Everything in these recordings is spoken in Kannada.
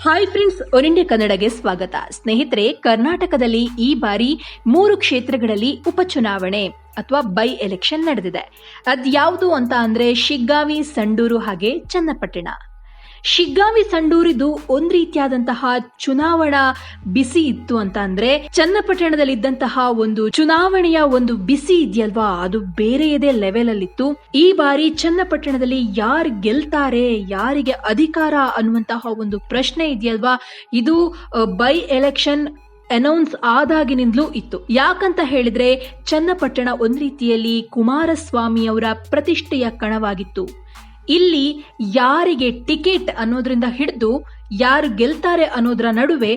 ಹಾಯ್ ಫ್ರೆಂಡ್ಸ್ ಒನ್ ಇಂಡಿಯಾ ಕನ್ನಡಗೆ ಸ್ವಾಗತ. ಸ್ನೇಹಿತರೆ, ಕರ್ನಾಟಕದಲ್ಲಿ ಈ ಬಾರಿ ಮೂರು ಕ್ಷೇತ್ರಗಳಲ್ಲಿ ಉಪಚುನಾವಣೆ ಅಥವಾ ಬೈ ಎಲೆಕ್ಷನ್ ನಡೆದಿದೆ. ಅದ್ಯಾವುದು ಅಂತ ಅಂದ್ರೆ ಶಿಗ್ಗಾವಿ, ಸಂಡೂರು ಹಾಗೆ ಚನ್ನಪಟ್ಟಣ. ಶಿಗ್ಗಾವಿ ಸಂಡೂರಿದು ಒಂದ್ ರೀತಿಯಾದಂತಹ ಚುನಾವಣಾ ಬಿಸಿ ಇತ್ತು ಅಂತ ಅಂದ್ರೆ ಚನ್ನಪಟ್ಟಣದಲ್ಲಿದ್ದಂತಹ ಒಂದು ಚುನಾವಣೆಯ ಒಂದು ಬಿಸಿ ಇದೆಯಲ್ವಾ? ಅದು ಬೇರೆಯದೇ ಲೆವೆಲ್ ಅಲ್ಲಿತ್ತು. ಈ ಬಾರಿ ಚನ್ನಪಟ್ಟಣದಲ್ಲಿ ಯಾರು ಗೆಲ್ತಾರೆ, ಯಾರಿಗೆ ಅಧಿಕಾರ ಅನ್ನುವಂತಹ ಒಂದು ಪ್ರಶ್ನೆ ಇದೆಯಲ್ವಾ? ಇದು ಬೈ ಎಲೆಕ್ಷನ್ ಅನೌನ್ಸ್ ಆದಾಗಿನಿಂದಲೂ ಇತ್ತು. ಯಾಕಂತ ಹೇಳಿದ್ರೆ, ಚನ್ನಪಟ್ಟಣ ಒಂದ್ ರೀತಿಯಲ್ಲಿ ಕುಮಾರಸ್ವಾಮಿ ಅವರ ಪ್ರತಿಷ್ಠೆಯ ಕಣವಾಗಿತ್ತು. ಇಲ್ಲಿ ಯಾರಿಗೆ ಟಿಕೆಟ್ ಅನ್ನೋದ್ರಿಂದ ಹಿಡಿದು ಯಾರು ಗೆಲ್ತಾರೆ ಅನ್ನೋದ್ರ ನಡುವೆ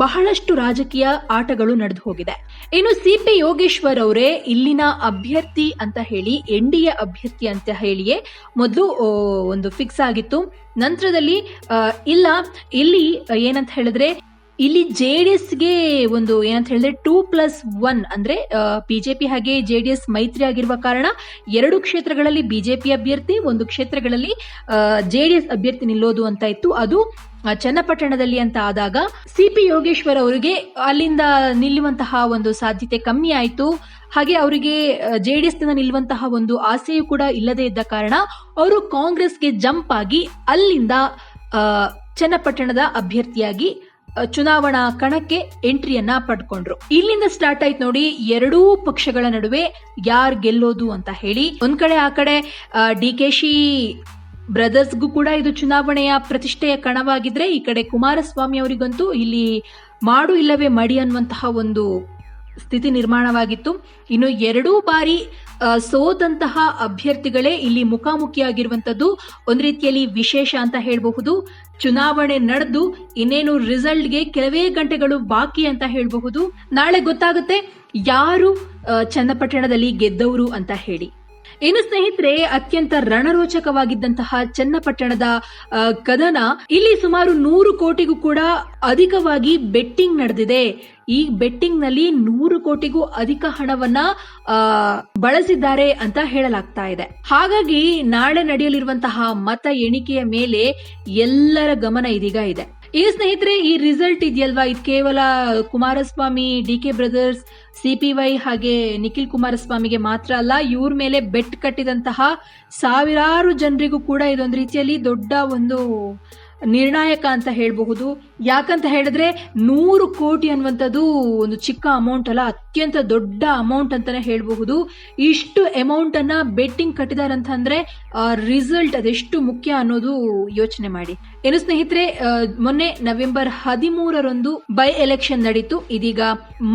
ಬಹಳಷ್ಟು ರಾಜಕೀಯ ಆಟಗಳು ನಡೆದು ಹೋಗಿದೆ. ಇನ್ನು ಸಿ ಪಿ ಯೋಗೇಶ್ವರ್ ಅವರೇ ಇಲ್ಲಿನ ಅಭ್ಯರ್ಥಿ ಅಂತ ಹೇಳಿ, ಎನ್ ಡಿ ಎ ಅಭ್ಯರ್ಥಿ ಅಂತ ಹೇಳಿಯೇ ಮೊದಲು ಒಂದು ಫಿಕ್ಸ್ ಆಗಿತ್ತು. ನಂತರದಲ್ಲಿ ಇಲ್ಲ, ಇಲ್ಲಿ ಏನಂತ ಹೇಳಿದ್ರೆ ಇಲ್ಲಿ ಜೆ ಡಿ ಎಸ್ಗೆ ಒಂದು ಏನಂತ ಹೇಳಿದ್ರೆ ಟೂ ಪ್ಲಸ್ ಒನ್ ಅಂದ್ರೆ ಬಿಜೆಪಿ ಹಾಗೆ ಜೆ ಡಿ ಎಸ್ ಮೈತ್ರಿ ಆಗಿರುವ ಕಾರಣ ಎರಡು ಕ್ಷೇತ್ರಗಳಲ್ಲಿ ಬಿಜೆಪಿ ಅಭ್ಯರ್ಥಿ, ಒಂದು ಕ್ಷೇತ್ರಗಳಲ್ಲಿ ಜೆ ಡಿ ಎಸ್ ಅಭ್ಯರ್ಥಿ ನಿಲ್ಲೋದು ಅಂತ ಇತ್ತು. ಅದು ಚನ್ನಪಟ್ಟಣದಲ್ಲಿ ಅಂತ ಆದಾಗ ಸಿ ಪಿ ಯೋಗೇಶ್ವರ್ ಅವರಿಗೆ ಅಲ್ಲಿಂದ ನಿಲ್ಲುವಂತಹ ಒಂದು ಸಾಧ್ಯತೆ ಕಮ್ಮಿ ಆಯಿತು. ಹಾಗೆ ಅವರಿಗೆ ಜೆ ಡಿ ಎಸ್ ನಿಲ್ಲುವಂತಹ ಒಂದು ಆಸೆಯೂ ಕೂಡ ಇಲ್ಲದೆ ಇದ್ದ ಕಾರಣ ಅವರು ಕಾಂಗ್ರೆಸ್ಗೆ ಜಂಪ್ ಆಗಿ ಅಲ್ಲಿಂದ ಚನ್ನಪಟ್ಟಣದ ಅಭ್ಯರ್ಥಿಯಾಗಿ ಚುನಾವಣಾ ಕಣಕ್ಕೆ ಎಂಟ್ರಿಯನ್ನ ಪಡ್ಕೊಂಡ್ರು. ಇಲ್ಲಿಂದ ಸ್ಟಾರ್ಟ್ ಆಯ್ತು ನೋಡಿ, ಎರಡೂ ಪಕ್ಷಗಳ ನಡುವೆ ಯಾರ್ ಗೆಲ್ಲೋದು ಅಂತ ಹೇಳಿ, ಒಂದ್ ಕಡೆ ಆ ಕಡೆ ಡಿ ಕೆ ಶಿ ಬ್ರದರ್ಸ್ಗೂ ಕೂಡ ಇದು ಚುನಾವಣೆಯ ಪ್ರತಿಷ್ಠೆಯ ಕಣವಾಗಿದ್ರೆ, ಈ ಕಡೆ ಕುಮಾರಸ್ವಾಮಿ ಅವರಿಗಂತೂ ಇಲ್ಲಿ ಮಾಡು ಇಲ್ಲವೇ ಮಡಿ ಅನ್ನುವಂತಹ ಒಂದು ಸ್ಥಿತಿ ನಿರ್ಮಾಣವಾಗಿತ್ತು. ಇನ್ನು ಎರಡೂ ಬಾರಿ ಸೋದಂತಹ ಅಭ್ಯರ್ಥಿಗಳೇ ಇಲ್ಲಿ ಮುಖಾಮುಖಿಯಾಗಿರುವಂಥದ್ದು ಒಂದು ರೀತಿಯಲ್ಲಿ ವಿಶೇಷ ಅಂತ ಹೇಳಬಹುದು. ಚುನಾವಣೆ ನಡೆದು ಇನ್ನೇನು ರಿಸಲ್ಟ್ಗೆ ಕೆಲವೇ ಗಂಟೆಗಳು ಬಾಕಿ ಅಂತ ಹೇಳಬಹುದು. ನಾಳೆ ಗೊತ್ತಾಗುತ್ತೆ ಯಾರು ಚನ್ನಪಟ್ಟಣದಲ್ಲಿ ಗೆದ್ದವರು ಅಂತ ಹೇಳಿ. ಇನ್ನು ಸ್ನೇಹಿತರೆ, ಅತ್ಯಂತ ರಣರೋಚಕವಾಗಿದ್ದಂತಹ ಚನ್ನಪಟ್ಟಣದ ಕದನ ಇಲ್ಲಿ ಸುಮಾರು ನೂರು ಕೋಟಿಗೂ ಕೂಡ ಅಧಿಕವಾಗಿ ಬೆಟ್ಟಿಂಗ್ ನಡೆದಿದೆ. ಈ ಬೆಟ್ಟಿಂಗ್ನಲ್ಲಿ ನೂರು ಕೋಟಿಗೂ ಅಧಿಕ ಹಣವನ್ನ ಬಳಸಿದ್ದಾರೆ ಅಂತ ಹೇಳಲಾಗ್ತಾ ಇದೆ. ಹಾಗಾಗಿ ನಾಳೆ ನಡೆಯಲಿರುವಂತಹ ಮತ ಎಣಿಕೆಯ ಮೇಲೆ ಎಲ್ಲರ ಗಮನ ಇದೀಗ ಇದೆ. ಈ ಸ್ನೇಹಿತರೆ, ಈ ರಿಸಲ್ಟ್ ಇದೆಯಲ್ವಾ? ಇದು ಕೇವಲ Kumaraswamy, D K brothers C P Y ಹಾಗೆ ನಿಖಿಲ್ ಕುಮಾರಸ್ವಾಮಿಗೆ ಮಾತ್ರ ಅಲ್ಲ, ಇವ್ರ ಮೇಲೆ ಬೆಟ್ ಕಟ್ಟಿದಂತಹ ಸಾವಿರಾರು ಜನರಿಗೂ ಕೂಡ ಇದೊಂದು ರೀತಿಯಲ್ಲಿ ದೊಡ್ಡ ಒಂದು ನಿರ್ಣಾಯಕ ಅಂತ ಹೇಳಬಹುದು. ಯಾಕಂತ ಹೇಳಿದ್ರೆ ನೂರು ಕೋಟಿ ಅನ್ನುವಂಥದ್ದು ಒಂದು ಚಿಕ್ಕ ಅಮೌಂಟ್ ಅಲ್ಲ, ಅತ್ಯಂತ ದೊಡ್ಡ ಅಮೌಂಟ್ ಅಂತಾನೆ ಹೇಳಬಹುದು. ಇಷ್ಟು ಅಮೌಂಟ್ ಅನ್ನ ಬೆಟ್ಟಿಂಗ್ ಕಟ್ಟಿದ್ದಾರೆ ಅಂತಂದ್ರೆ ರಿಸಲ್ಟ್ ಅದೆಷ್ಟು ಮುಖ್ಯ ಅನ್ನೋದು ಯೋಚನೆ ಮಾಡಿ. ಏನು ಸ್ನೇಹಿತರೆ ಮೊನ್ನೆ ನವೆಂಬರ್ ಹದಿಮೂರರಂದು ಬೈ ಎಲೆಕ್ಷನ್ ನಡೀತು. ಇದೀಗ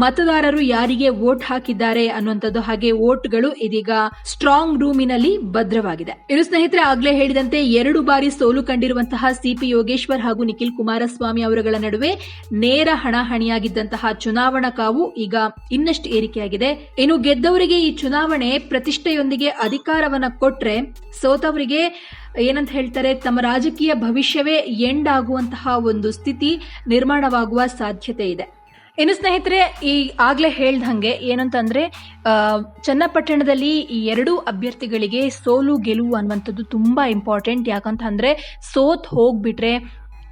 ಮತದಾರರು ಯಾರಿಗೆ ವೋಟ್ ಹಾಕಿದ್ದಾರೆ ಅನ್ನುವಂಥದ್ದು ಹಾಗೆ ವೋಟ್ಗಳು ಇದೀಗ ಸ್ಟ್ರಾಂಗ್ ರೂಮಿನಲ್ಲಿ ಭದ್ರವಾಗಿದೆ. ಇನ್ನು ಸ್ನೇಹಿತರೆ, ಆಗ್ಲೇ ಹೇಳಿದಂತೆ ಎರಡು ಬಾರಿ ಸೋಲು ಕಂಡಿರುವಂತಹ ಸಿಪಿ ಯೋಗೇಶ್ವರ್ ಹಾಗೂ ನಿಖಿಲ್ ಕುಮಾರಸ್ವಾಮಿ ಅವರುಗಳ ನಡುವೆ ನೇರ ಹಣಾಹಣಿಯಾಗಿದ್ದಂತಹ ಚುನಾವಣಾ ಕಾವು ಈಗ ಇನ್ನಷ್ಟು ಏರಿಕೆಯಾಗಿದೆ. ಇನ್ನು ಗೆದ್ದವರಿಗೆ ಈ ಚುನಾವಣೆ ಪ್ರತಿಷ್ಠೆಯೊಂದಿಗೆ ಅಧಿಕಾರವನ್ನ ಕೊಟ್ರೆ ಸೋತವರಿಗೆ ಏನಂತ ಹೇಳ್ತಾರೆ, ತಮ್ಮ ರಾಜಕೀಯ ಭವಿಷ್ಯವೇ ಎಂಡ್ ಆಗುವಂತಹ ಒಂದು ಸ್ಥಿತಿ ನಿರ್ಮಾಣವಾಗುವ ಸಾಧ್ಯತೆ ಇದೆ. ಇನ್ನು ಸ್ನೇಹಿತರೆ, ಈ ಆಗ್ಲೇ ಹೇಳ್ದಂಗೆ ಏನಂತಂದ್ರೆ ಚನ್ನಪಟ್ಟಣದಲ್ಲಿ ಈ ಎರಡು ಅಭ್ಯರ್ಥಿಗಳಿಗೆ ಸೋಲು ಗೆಲುವು ಅನ್ನುವಂಥದ್ದು ತುಂಬಾ ಇಂಪಾರ್ಟೆಂಟ್ ಯಾಕಂತಂದ್ರೆ ಸೋತ್ ಹೋಗ್ಬಿಟ್ರೆ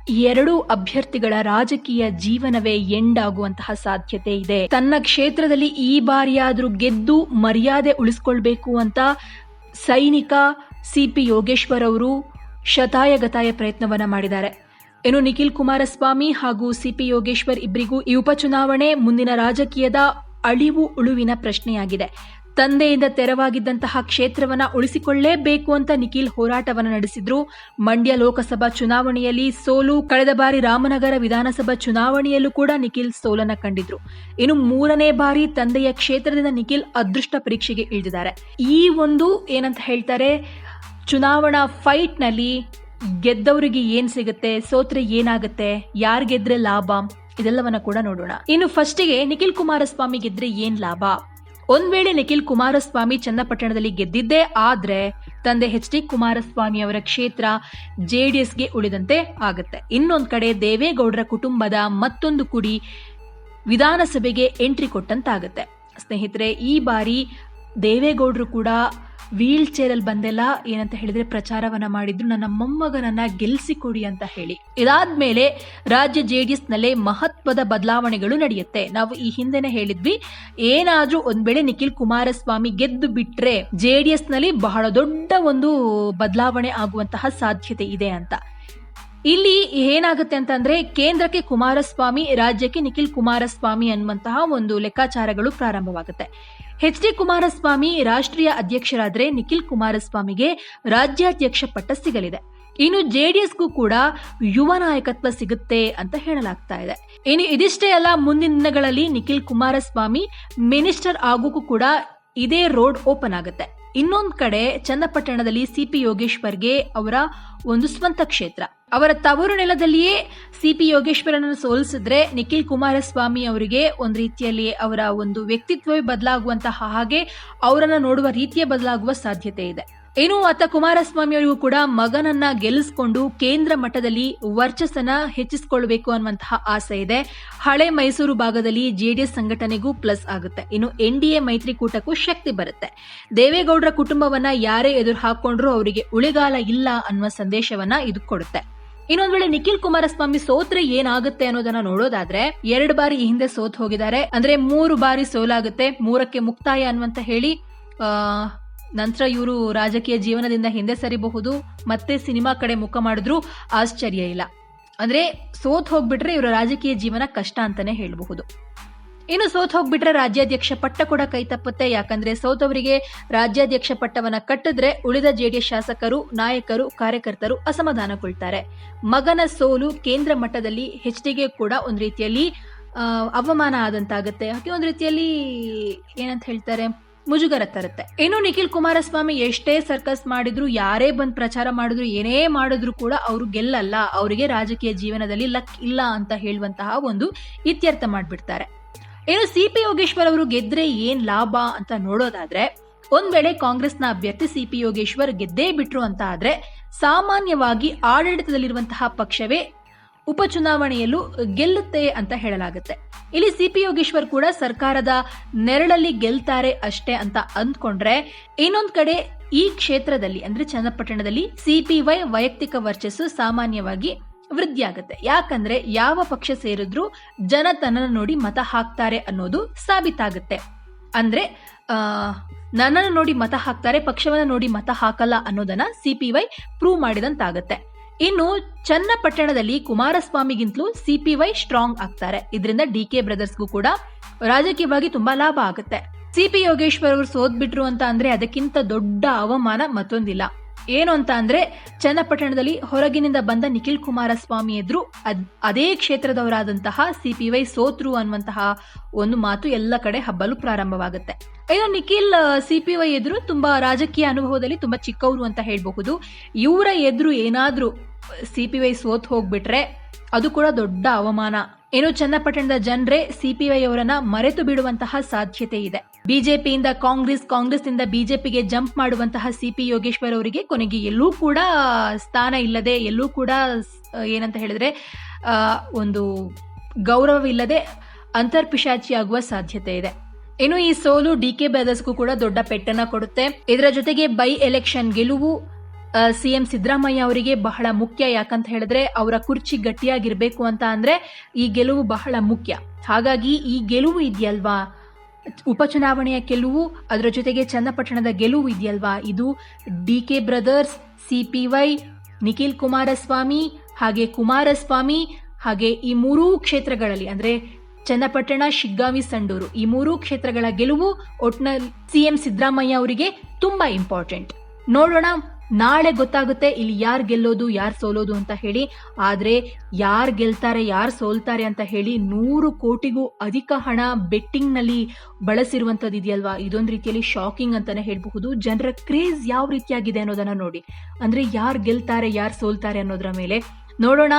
ಎರಡು ಅಭ್ಯರ್ಥಿಗಳ ರಾಜಕೀಯ ಜೀವನವೇ ಎಂಡ್ ಆಗುವಂತಹ ಸಾಧ್ಯತೆ ಇದೆ. ತನ್ನ ಕ್ಷೇತ್ರದಲ್ಲಿ ಈ ಬಾರಿಯಾದರೂ ಗೆದ್ದು ಮರ್ಯಾದೆ ಉಳಿಸ್ಕೊಳ್ಬೇಕು ಅಂತ ಸೈನಿಕ ಸಿ ಪಿ ಯೋಗೇಶ್ವರ್ ಅವರು ಶತಾಯಗತಾಯ ಪ್ರಯತ್ನವನ್ನ ಮಾಡಿದ್ದಾರೆ. ಇನ್ನು ನಿಖಿಲ್ ಕುಮಾರಸ್ವಾಮಿ ಹಾಗೂ ಸಿಪಿ ಯೋಗೇಶ್ವರ್ ಇಬ್ಬರಿಗೂ ಈ ಉಪಚುನಾವಣೆ ಮುಂದಿನ ರಾಜಕೀಯದ ಅಳಿವು ಉಳುವಿನ ಪ್ರಶ್ನೆಯಾಗಿದೆ. ತಂದೆಯಿಂದ ತೆರವಾಗಿದ್ದಂತಹ ಕ್ಷೇತ್ರವನ್ನ ಉಳಿಸಿಕೊಳ್ಳೇಬೇಕು ಅಂತ ನಿಖಿಲ್ ಹೋರಾಟವನ್ನು ನಡೆಸಿದ್ರು. ಮಂಡ್ಯ ಲೋಕಸಭಾ ಚುನಾವಣೆಯಲ್ಲಿ ಸೋಲು ಕಳೆದ ಬಾರಿ ರಾಮನಗರ ವಿಧಾನಸಭಾ ಚುನಾವಣೆಯಲ್ಲೂ ಕೂಡ ನಿಖಿಲ್ ಸೋಲನ ಕಂಡಿದ್ರು. ಇನ್ನು ಮೂರನೇ ಬಾರಿ ತಂದೆಯ ಕ್ಷೇತ್ರದಿಂದ ನಿಖಿಲ್ ಅದೃಷ್ಟ ಪರೀಕ್ಷೆಗೆ ಇಳಿದಿದ್ದಾರೆ. ಈ ಒಂದು ಏನಂತ ಹೇಳ್ತಾರೆ, ಚುನಾವಣಾ ಫೈಟ್ನಲ್ಲಿ ಗೆದ್ದವರಿಗೆ ಏನ್ ಸಿಗುತ್ತೆ, ಸೋತ್ರೆ ಏನಾಗುತ್ತೆ, ಯಾರ್ ಗೆದ್ರೆ ಲಾಭ, ಇದೆಲ್ಲವನ್ನ ಕೂಡ ನೋಡೋಣ. ಇನ್ನು ಫಸ್ಟಿಗೆ ನಿಖಿಲ್ ಕುಮಾರಸ್ವಾಮಿ ಗೆದ್ರೆ ಏನ್ ಲಾಭ? ಒಂದ್ ವೇಳೆ ನಿಖಿಲ್ ಕುಮಾರಸ್ವಾಮಿ ಚನ್ನಪಟ್ಟಣದಲ್ಲಿ ಗೆದ್ದಿದ್ದೇ ಆದ್ರೆ ತಂದೆ ಎಚ್ ಡಿ ಕುಮಾರಸ್ವಾಮಿ ಅವರ ಕ್ಷೇತ್ರ ಜೆಡಿಎಸ್ಗೆ ಉಳಿದಂತೆ ಆಗುತ್ತೆ. ಇನ್ನೊಂದ್ ಕಡೆ ದೇವೇಗೌಡರ ಕುಟುಂಬದ ಮತ್ತೊಂದು ಕುಡಿ ವಿಧಾನಸಭೆಗೆ ಎಂಟ್ರಿ ಕೊಟ್ಟಂತಾಗುತ್ತೆ. ಸ್ನೇಹಿತರೆ, ಈ ಬಾರಿ ದೇವೇಗೌಡರು ಕೂಡ ವೀಲ್ ಚೇರಲ್ಲಿ ಬಂದೆಲ್ಲ ಏನಂತ ಹೇಳಿದ್ರೆ ಪ್ರಚಾರವನ್ನ ಮಾಡಿದ್ರು. ನನ್ನ ಮೊಮ್ಮಗನನ್ನ ಗೆಲ್ಲಿಸಿಕೊಡಿ ಅಂತ ಹೇಳಿ. ಇದಾದ್ಮೇಲೆ ರಾಜ್ಯ ಜೆ ಡಿ ನಲ್ಲೇ ಮಹತ್ವದ ಬದಲಾವಣೆಗಳು ನಡೆಯುತ್ತೆ. ನಾವು ಈ ಹಿಂದೆನೆ ಹೇಳಿದ್ವಿ, ಏನಾದ್ರೂ ಒಂದ್ ವೇಳೆ ನಿಖಿಲ್ ಕುಮಾರಸ್ವಾಮಿ ಗೆದ್ದು ಬಿಟ್ರೆ ಜೆಡಿಎಸ್ನಲ್ಲಿ ಬಹಳ ದೊಡ್ಡ ಒಂದು ಬದಲಾವಣೆ ಆಗುವಂತಹ ಸಾಧ್ಯತೆ ಇದೆ ಅಂತ. ಇಲ್ಲಿ ಏನಾಗುತ್ತೆ ಅಂತಂದ್ರೆ ಕೇಂದ್ರಕ್ಕೆ ಕುಮಾರಸ್ವಾಮಿ, ರಾಜ್ಯಕ್ಕೆ ನಿಖಿಲ್ ಕುಮಾರಸ್ವಾಮಿ ಅನ್ನುವಂತಹ ಒಂದು ಲೆಕ್ಕಾಚಾರಗಳು ಪ್ರಾರಂಭವಾಗುತ್ತೆ. ಎಚ್ ಡಿ ಕುಮಾರಸ್ವಾಮಿ ರಾಷ್ಟ್ರೀಯ ಅಧ್ಯಕ್ಷರಾದರೆ ನಿಖಿಲ್ ಕುಮಾರಸ್ವಾಮಿಗೆ ರಾಜ್ಯಾಧ್ಯಕ್ಷ ಪಟ್ಟ ಸಿಗಲಿದೆ. ಇನ್ನು ಜೆಡಿಎಸ್ಗೂ ಕೂಡ ಯುವ ನಾಯಕತ್ವ ಸಿಗುತ್ತೆ ಅಂತ ಹೇಳಲಾಗ್ತಾ ಇದೆ. ಇನ್ನು ಇದಿಷ್ಟೇ ಅಲ್ಲ, ಮುಂದಿನ ದಿನಗಳಲ್ಲಿ ನಿಖಿಲ್ ಕುಮಾರಸ್ವಾಮಿ ಮಿನಿಸ್ಟರ್ ಆಗೋಕ್ಕೂ ಕೂಡ ಇದೇ ರೋಡ್ ಓಪನ್ ಆಗುತ್ತೆ. ಇನ್ನೊಂದ್ ಕಡೆ ಚನ್ನಪಟ್ಟಣದಲ್ಲಿ ಸಿಪಿ ಯೋಗೇಶ್ವರ್ಗೆ ಅವರ ಒಂದು ಸ್ವಂತ ಕ್ಷೇತ್ರ. ಅವರ ತವರು ನೆಲದಲ್ಲಿಯೇ ಸಿಪಿ ಯೋಗೇಶ್ವರನನ್ನು ಸೋಲಿಸಿದ್ರೆ ನಿಖಿಲ್ ಕುಮಾರಸ್ವಾಮಿ ಅವರಿಗೆ ಒಂದು ರೀತಿಯಲ್ಲಿ ಅವರ ಒಂದು ವ್ಯಕ್ತಿತ್ವವೇ ಬದಲಾಗುವಂತಹ ಹಾಗೆ ಅವರನ್ನು ನೋಡುವ ರೀತಿಯೇ ಬದಲಾಗುವ ಸಾಧ್ಯತೆ ಇದೆ. ಇನ್ನು ಅತ್ತ ಕುಮಾರಸ್ವಾಮಿ ಅವರಿಗೂ ಕೂಡ ಮಗನನ್ನ ಗೆಲ್ಲಿಸಿಕೊಂಡು ಕೇಂದ್ರ ಮಟ್ಟದಲ್ಲಿ ವರ್ಚಸ್ಸನ್ನ ಹೆಚ್ಚಿಸಿಕೊಳ್ಬೇಕು ಅನ್ನುವಂತಹ ಆಸೆ ಇದೆ. ಹಳೆ ಮೈಸೂರು ಭಾಗದಲ್ಲಿ ಜೆಡಿಎಸ್ ಸಂಘಟನೆಗೂ ಪ್ಲಸ್ ಆಗುತ್ತೆ. ಇನ್ನು ಎನ್ ಡಿ ಎ ಮೈತ್ರಿಕೂಟಕ್ಕೂ ಶಕ್ತಿ ಬರುತ್ತೆ. ದೇವೇಗೌಡರ ಕುಟುಂಬವನ್ನ ಯಾರೇ ಎದುರು ಹಾಕೊಂಡ್ರೂ ಅವರಿಗೆ ಉಳಿಗಾಲ ಇಲ್ಲ ಅನ್ನುವ ಸಂದೇಶವನ್ನ ಇದು ಕೊಡುತ್ತೆ. ಇನ್ನೊಂದ್ ವೇಳೆ ನಿಖಿಲ್ ಕುಮಾರಸ್ವಾಮಿ ಸೋತ್ರೆ ಏನಾಗುತ್ತೆ ಅನ್ನೋದನ್ನ ನೋಡೋದಾದ್ರೆ, ಎರಡು ಬಾರಿ ಈ ಹಿಂದೆ ಸೋತ್ ಹೋಗಿದ್ದಾರೆ. ಅಂದ್ರೆ ಮೂರು ಬಾರಿ ಸೋಲಾಗುತ್ತೆ, ಮೂರಕ್ಕೆ ಮುಕ್ತಾಯ ಅನ್ನುವಂತ ಹೇಳಿ ನಂತರ ಇವರು ರಾಜಕೀಯ ಜೀವನದಿಂದ ಹಿಂದೆ ಸರಿಬಹುದು, ಮತ್ತೆ ಸಿನಿಮಾ ಕಡೆ ಮುಖ ಮಾಡಿದ್ರು ಆಶ್ಚರ್ಯ ಇಲ್ಲ. ಅಂದ್ರೆ ಸೋತ್ ಹೋಗ್ಬಿಟ್ರೆ ಇವರ ರಾಜಕೀಯ ಜೀವನ ಕಷ್ಟ ಅಂತಾನೆ ಹೇಳಬಹುದು. ಇನ್ನು ಸೋತ್ ಹೋಗ್ಬಿಟ್ರೆ ರಾಜ್ಯಾಧ್ಯಕ್ಷ ಪಟ್ಟ ಕೂಡ ಕೈ ತಪ್ಪುತ್ತೆ. ಯಾಕಂದ್ರೆ ಸೋತವರಿಗೆ ರಾಜ್ಯಾಧ್ಯಕ್ಷ ಪಟ್ಟವನ್ನ ಕಟ್ಟಿದ್ರೆ ಉಳಿದ ಜೆಡಿಎಸ್ ಶಾಸಕರು, ನಾಯಕರು, ಕಾರ್ಯಕರ್ತರು ಅಸಮಾಧಾನಗೊಳ್ತಾರೆ. ಮಗನ ಸೋಲು ಕೇಂದ್ರ ಮಟ್ಟದಲ್ಲಿ ಎಚ್ ಡಿಗೆ ಕೂಡ ಒಂದು ರೀತಿಯಲ್ಲಿ ಅವಮಾನ ಆದಂತಾಗುತ್ತೆ. ಹಾಗೆ ಒಂದು ರೀತಿಯಲ್ಲಿ ಏನಂತ ಹೇಳ್ತಾರೆ? ಮುಜುಗರ ತರುತ್ತೆ. ಇನ್ನು ನಿಖಿಲ್ ಕುಮಾರಸ್ವಾಮಿ ಎಷ್ಟೇ ಸರ್ಕಸ್ ಮಾಡಿದ್ರು, ಯಾರೇ ಬಂದ್ ಪ್ರಚಾರ ಮಾಡಿದ್ರು, ಏನೇ ಮಾಡಿದ್ರು ಕೂಡ ಅವರು ಗೆಲ್ಲಲ್ಲ. ಅವರಿಗೆ ರಾಜಕೀಯ ಜೀವನದಲ್ಲಿ ಲಕ್ ಇಲ್ಲ ಅಂತ ಹೇಳುವಂತಹ ಒಂದು ಇತ್ಯರ್ಥ ಮಾಡಿಬಿಡ್ತಾರೆ. ಇನ್ನು ಸಿ ಪಿ ಯೋಗೇಶ್ವರ್ ಅವರು ಗೆದ್ರೆ ಏನ್ ಲಾಭ ಅಂತ ನೋಡೋದಾದ್ರೆ, ಒಂದ್ ವೇಳೆ ಕಾಂಗ್ರೆಸ್ನ ಅಭ್ಯರ್ಥಿ ಸಿ ಪಿ ಯೋಗೇಶ್ವರ್ ಗೆದ್ದೇ ಬಿಟ್ರು ಅಂತ ಆದ್ರೆ, ಸಾಮಾನ್ಯವಾಗಿ ಆಡಳಿತದಲ್ಲಿರುವಂತಹ ಪಕ್ಷವೇ ಉಪಚುನಾವಣೆಯಲ್ಲೂ ಗೆಲ್ಲುತ್ತೆ ಅಂತ ಹೇಳಲಾಗುತ್ತೆ. ಇಲ್ಲಿ ಸಿ ಪಿ ಯೋಗೇಶ್ವರ್ ಕೂಡ ಸರ್ಕಾರದ ನೆರಳಲ್ಲಿ ಗೆಲ್ತಾರೆ ಅಷ್ಟೇ ಅಂತ ಅಂದ್ಕೊಂಡ್ರೆ ಇನ್ನೊಂದ್ ಕಡೆ ಈ ಕ್ಷೇತ್ರದಲ್ಲಿ, ಅಂದ್ರೆ ಚನ್ನಪಟ್ಟಣದಲ್ಲಿ ಸಿಪಿವೈ ವೈಯಕ್ತಿಕ ವರ್ಚಸ್ಸು ಸಾಮಾನ್ಯವಾಗಿ ವೃದ್ಧಿಯಾಗುತ್ತೆ. ಯಾಕಂದ್ರೆ ಯಾವ ಪಕ್ಷ ಸೇರಿದ್ರು ಜನ ತನ್ನನ್ನು ನೋಡಿ ಮತ ಹಾಕ್ತಾರೆ ಅನ್ನೋದು ಸಾಬೀತಾಗುತ್ತೆ. ಅಂದ್ರೆ ನನ್ನನ್ನು ನೋಡಿ ಮತ ಹಾಕ್ತಾರೆ, ಪಕ್ಷವನ್ನ ನೋಡಿ ಮತ ಹಾಕಲ್ಲ ಅನ್ನೋದನ್ನ ಸಿಪಿವೈ ಪ್ರೂವ್ ಮಾಡಿದಂತಾಗತ್ತೆ. ಇನ್ನು ಚನ್ನಪಟ್ಟಣದಲ್ಲಿ ಕುಮಾರಸ್ವಾಮಿಗಿಂತಲೂ ಸಿಪಿವೈ ಸ್ಟ್ರಾಂಗ್ ಆಗ್ತಾರೆ. ಇದರಿಂದ ಡಿ ಕೆ ಬ್ರದರ್ಸ್ಗೂ ಕೂಡ ರಾಜಕೀಯವಾಗಿ ತುಂಬಾ ಲಾಭ ಆಗುತ್ತೆ. ಸಿಪಿ ಯೋಗೇಶ್ವರ್ ಅವರು ಸೋತ್ಬಿಟ್ರು ಅಂತ ಅಂದ್ರೆ ಅದಕ್ಕಿಂತ ದೊಡ್ಡ ಅವಮಾನ ಮತ್ತೊಂದಿಲ್ಲ. ಏನು ಅಂತ ಅಂದ್ರೆ ಚನ್ನಪಟ್ಟಣದಲ್ಲಿ ಹೊರಗಿನಿಂದ ಬಂದ ನಿಖಿಲ್ ಕುಮಾರಸ್ವಾಮಿ ಎದುರು ಅದ್- ಕ್ಷೇತ್ರದವರಾದಂತಹ ಸಿಪಿವೈ ಸೋತ್ರು ಅನ್ನುವಂತಹ ಒಂದು ಮಾತು ಎಲ್ಲ ಕಡೆ ಹಬ್ಬಲು ಪ್ರಾರಂಭವಾಗುತ್ತೆ. ಇನ್ನು ನಿಖಿಲ್ ಸಿಪಿವೈ ಎದುರು ತುಂಬಾ ರಾಜಕೀಯ ಅನುಭವದಲ್ಲಿ ತುಂಬಾ ಚಿಕ್ಕವರು ಅಂತ ಹೇಳಬಹುದು. ಇವರ ಎದುರು ಏನಾದ್ರೂ ಸಿಪಿವೈ ಸೋತ್ ಹೋಗ್ಬಿಟ್ರೆ ಅದು ಕೂಡ ದೊಡ್ಡ ಅವಮಾನ. ಏನು ಚನ್ನಪಟ್ಟಣದ ಜನರೇ ಸಿಪಿವೈ ಅವರನ್ನ ಮರೆತು ಬಿಡುವಂತಹ ಸಾಧ್ಯತೆ ಇದೆ. ಬಿಜೆಪಿಯಿಂದ ಕಾಂಗ್ರೆಸ್, ಕಾಂಗ್ರೆಸ್ನಿಂದ ಬಿಜೆಪಿಗೆ ಜಂಪ್ ಮಾಡುವಂತಹ ಸಿಪಿ ಯೋಗೇಶ್ವರ್ ಅವರಿಗೆ ಕೊನೆಗೆ ಎಲ್ಲೂ ಕೂಡ ಸ್ಥಾನ ಇಲ್ಲದೆ, ಎಲ್ಲೂ ಕೂಡ ಏನಂತ ಹೇಳಿದ್ರೆ ಒಂದು ಗೌರವವಿಲ್ಲದೆ ಅಂತರ್ಪಿಶಾಚಿಯಾಗುವ ಸಾಧ್ಯತೆ ಇದೆ. ಇನ್ನು ಈ ಸೋಲು ಡಿ ಕೆ ಬ್ರದರ್ಸ್ಗೂ ಕೂಡ ದೊಡ್ಡ ಪೆಟ್ಟನ್ನ ಕೊಡುತ್ತೆ. ಇದರ ಜೊತೆಗೆ ಬೈ ಎಲೆಕ್ಷನ್ ಗೆಲುವು ಸಿಎಂ ಸಿದ್ದರಾಮಯ್ಯ ಅವರಿಗೆ ಬಹಳ ಮುಖ್ಯ. ಯಾಕಂತ ಹೇಳಿದ್ರೆ, ಅವರ ಕುರ್ಚಿ ಗಟ್ಟಿಯಾಗಿರ್ಬೇಕು ಅಂತ ಅಂದ್ರೆ ಈ ಗೆಲುವು ಬಹಳ ಮುಖ್ಯ. ಹಾಗಾಗಿ ಈ ಗೆಲುವು ಇದೆಯಲ್ವಾ? ಉಪಚುನಾವಣೆಯ ಗೆಲುವು, ಅದರ ಜೊತೆಗೆ ಚನ್ನಪಟ್ಟಣದ ಗೆಲುವು ಇದೆಯಲ್ವಾ? ಇದು D K brothers CPY Nikhil Kumaraswamy, ಹಾಗೆ ಕುಮಾರಸ್ವಾಮಿ, ಹಾಗೆ ಈ ಮೂರೂ ಕ್ಷೇತ್ರಗಳಲ್ಲಿ, ಅಂದ್ರೆ ಚನ್ನಪಟ್ಟಣ, ಶಿಗ್ಗಾವಿ, ಸಂಡೂರು, ಈ ಮೂರೂ ಕ್ಷೇತ್ರಗಳ ಗೆಲುವು ಒಟ್ನಲ್ಲಿ ಸಿಎಂ ಸಿದ್ದರಾಮಯ್ಯ ಅವರಿಗೆ ತುಂಬಾ ಇಂಪಾರ್ಟೆಂಟ್ ನೋಡೋಣ ನಾಳೆ ಗೊತ್ತಾಗುತ್ತೆ ಇಲ್ಲಿ ಯಾರು ಗೆಲ್ಲೋದು, ಯಾರು ಸೋಲೋದು ಅಂತ ಹೇಳಿ. ಆದ್ರೆ ಯಾರು ಗೆಲ್ತಾರೆ, ಯಾರು ಸೋಲ್ತಾರೆ ಅಂತ ಹೇಳಿ ನೂರು ಕೋಟಿಗೂ ಅಧಿಕ ಹಣ ಬೆಟ್ಟಿಂಗ್ನಲ್ಲಿ ಬಳಸಿರುವಂತದ್ದು ಇದೆಯಲ್ವಾ? ಇದೊಂದು ರೀತಿಯಲ್ಲಿ ಶಾಕಿಂಗ್ ಅಂತಾನೆ ಹೇಳಬಹುದು. ಜನರ ಕ್ರೇಜ್ ಯಾವ ರೀತಿಯಾಗಿದೆ ಅನ್ನೋದನ್ನ ನೋಡಿ. ಅಂದ್ರೆ ಯಾರು ಗೆಲ್ತಾರೆ, ಯಾರು ಸೋಲ್ತಾರೆ ಅನ್ನೋದ್ರ ಮೇಲೆ. ನೋಡೋಣ,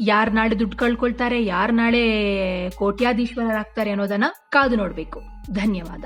ಯಾರು ನಾಳೆ ದುಡ್ಡು ಕಳ್ಕೊಳ್ತಾರೆ, ಯಾರು ನಾಳೆ ಕೋಟ್ಯಾಧೀಶ್ವರರಾಗ್ತಾರೆ ಅನ್ನೋದನ್ನ ಕಾದು ನೋಡಬೇಕು. ಧನ್ಯವಾದ.